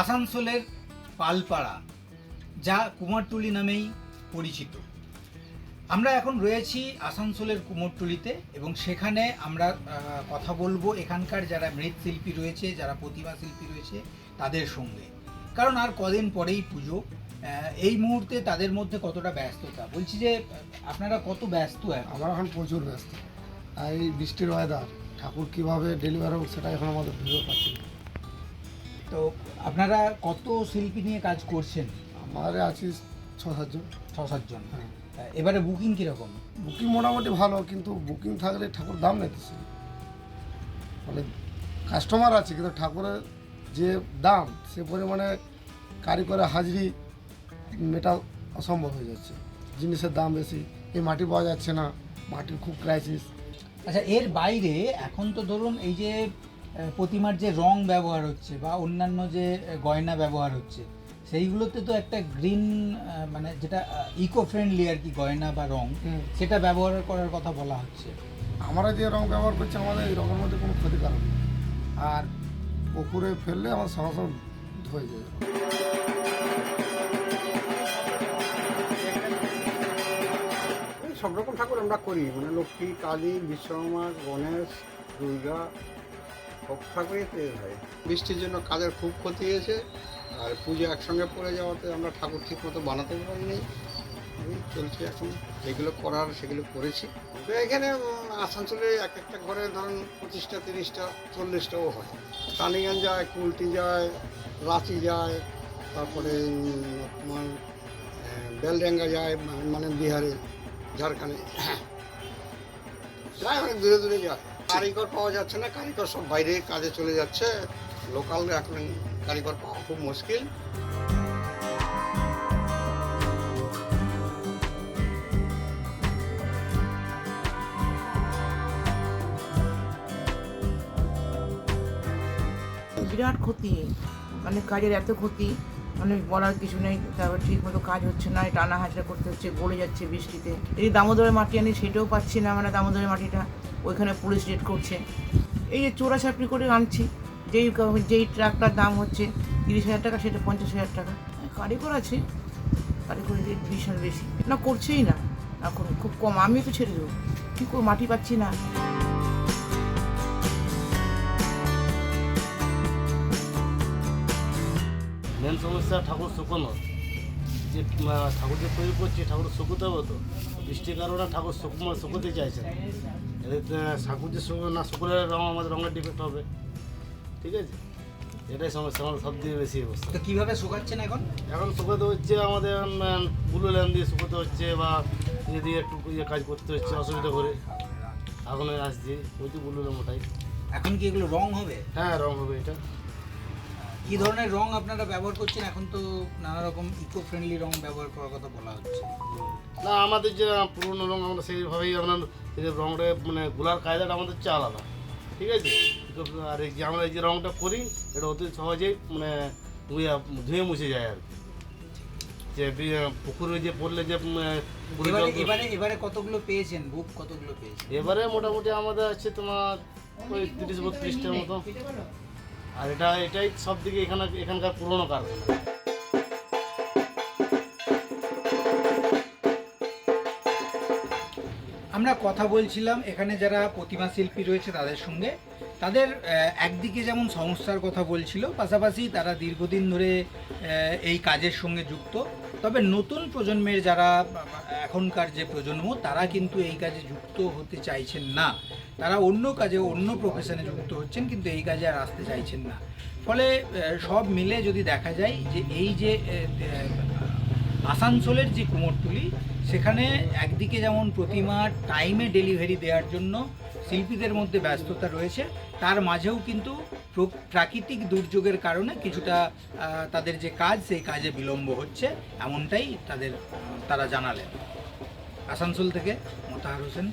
আসানসোলের পালপাড়া, যা কুমারটুলি নামেই পরিচিত। আমরা এখন রয়েছি আসানসোলের কুমোরটুলিতে এবং সেখানে আমরা কথা বলব এখানকার যারা মৃৎশিল্পী রয়েছে, যারা প্রতিভা শিল্পী রয়েছে, তাদের সঙ্গে। কারণ আর কদিন পরেই পুজো। এই মুহূর্তে তাদের মধ্যে কতটা ব্যস্ততা? বলছি যে, আপনারা কত ব্যস্ত আমরা এখন প্রচুর ব্যস্ত। আর এই বৃষ্টির ওয়েদার ঠাকুর কীভাবে ডেলিভার হোক সেটা এখন আমাদের ভেবে পাচ্ছি না। তো আপনারা কত শিল্পী নিয়ে কাজ করছেন? আমার আছি ছ সাতজন ছ সাতজন হ্যাঁ এবারে বুকিং কীরকম? বুকিং মোটামুটি ভালো কিন্তু বুকিং থাকলে ঠাকুর দাম নিতেছে। মানে কাস্টমার আছে কিন্তু ঠাকুরের যে দাম সে পরিমাণে কারিগরের হাজিরি মেটা অসম্ভব হয়ে যাচ্ছে। জিনিসের দাম বেশি এই মাটি পাওয়া যাচ্ছে না মাটির খুব ক্রাইসিস আচ্ছা এর বাইরে এখন তো ধরুন এই যে প্রতিমার যে রং ব্যবহার হচ্ছে বা অন্যান্য যে গয়না ব্যবহার হচ্ছে সেইগুলোতে তো একটা গ্রিন মানে যেটা ইকো ফ্রেন্ডলি আর কি গয়না বা রং সেটা ব্যবহার করার কথা বলা হচ্ছে। আমরা যে রং ব্যবহার করছি আমাদের এই রঙের মধ্যে কোনো ক্ষতিকারক নেই। আর পুকুরে ফেললে আমার সঙ্গে সঙ্গে ধয়ে যায় এই সব রকম ঠাকুর আমরা করি মানে লক্ষ্মী কালী বিশ্বকর্মা গণেশ দুর্গা সব ঠাকুরই তৈরি হয় বৃষ্টির জন্য কাজের খুব ক্ষতি হয়েছে আর পুজো একসঙ্গে পড়ে যাওয়াতে আমরা ঠাকুর ঠিক মতো বানাতে পারিনি। চলছে এখন যেগুলো করার সেগুলো করেছি। তো এখানে আসানসোলে এক একটা ঘরে ধরুন পঁচিশটা তিরিশটা চল্লিশটাও হয়। টানিগান যায় কুলটি যায় রাঁচি যায় তারপরে তোমার বেলডাঙ্গা যায় মানে বিহারে ঝাড়খণ্ডে। যায় অনেক দূরে দূরে যায়। কারিগর পাওয়া যাচ্ছে না, কারিগর সব বাইরে কাজে চলে যাচ্ছে। লোকাল এখন কারিগর পাওয়া খুব মুশকিল। বিরাট ক্ষতি মানে কাজের এত ক্ষতি। মানে বলার কিছু নেই, তারপর ঠিক মতো কাজ হচ্ছে না টানা হাজরা করতে হচ্ছে গড়ে যাচ্ছে বৃষ্টিতে। এই দামোদরের মাটি আনি সেটাও পাচ্ছি না মানে দামোদরের মাটিটা ওইখানে পুলিশ রেড করছে। এই যে চোরা চাপড়ি করে আনছি, যেই যেই ট্রাকটার দাম হচ্ছে তিরিশ হাজার টাকা, সেটা পঞ্চাশ হাজার টাকা। কারিগর আছে, কারিগরের রেট ভীষণ বেশি। না করছেই না এখন খুব কম আমি তো ছেড়ে দেবো। কী করে, মাটি পাচ্ছি না। মেন সমস্যা ঠাকুর শুকোনো। যে ঠাকুর যে তৈরি করছে ঠাকুর শুকোতে হবে তো। বৃষ্টির কারণে ঠাকুর শুকনো শুকোতে চাইছে না। এদের ঠাকুর যে না শুকোলে রঙ আমাদের রঙের ডিফেক্ট হবে। ঠিক আছে? এটাই সমস্যা আমাদের সব থেকে বেশি অবস্থা। তো কীভাবে শুকাচ্ছেন এখন? এখন শুকোতে হচ্ছে আমাদের বুলু ল্যাম্প দিয়ে শুকোতে হচ্ছে বা ইয়ে দিয়ে একটু ইয়ে কাজ করতে হচ্ছে অসুবিধা করে। আগুনে আসছি ওই তো বুলু ল্যাম্প ওটাই এখন কি এগুলো রং হবে? হ্যাঁ রঙ হবে এটা। কি ধরনের রং আপনারা ব্যবহার করছেন? এখন তো নানা রকম ইকো ফ্রেন্ডলি রং ব্যবহার করার কথা বলা হচ্ছে। না আমাদের যে পুরনো রং আমরা সেইভাবেই আপনার রংটা মানে গোলার কায়দাটা আমাদের হচ্ছে আলাদা। ঠিক আছে? আর এই যে আমরা এই যে রংটা করি এটা অতি সহজেই মানে ধুয়ে ধুয়ে মুছে যায় আর কি। যে পুকুরে যে পড়লে যে এবারে এবারে এবারে কতগুলো পেয়েছেন? বুক কতগুলো পেয়েছেন? এবারে মোটামুটি আমাদের আছে তোমার ওই তিরিশ বত্রিশটার মতো। আর এটা, এটাই সব দিকে এখানে, এখানকার পুরনো কারখানা আমরা কথা বলছিলাম, এখানে যারা প্রতিমা শিল্পী রয়েছে তাদের সঙ্গে। তাদের একদিকে যেমন সংস্থার কথা বলছিল, পাশাপাশি তারা দীর্ঘদিন ধরে এই কাজের সঙ্গে যুক্ত। তবে নতুন প্রজন্মের যারা এখনকার যে প্রজন্ম, তারা কিন্তু এই কাজে যুক্ত হতে চাইছেন না। তারা অন্য কাজে, অন্য প্রফেশনে যুক্ত হচ্ছেন, কিন্তু এই কাজে আর আসতে চাইছেন না। ফলে সব মিলে যদি দেখা যায় যে এই যে আসানসোলের যে কুমোরটুলি, সেখানে একদিকে যেমন প্রতিমা টাইমে ডেলিভারি দেওয়ার জন্য শিল্পীদের মধ্যে ব্যস্ততা রয়েছে, তার মাঝেও কিন্তু প্রাকৃতিক দুর্যোগের কারণে কিছুটা তাদের যে কাজ, সেই কাজে বিলম্ব হচ্ছে, এমনটাই তাদের, তারা জানালেন। আসানসোল থেকে মোতাহার হোসেন।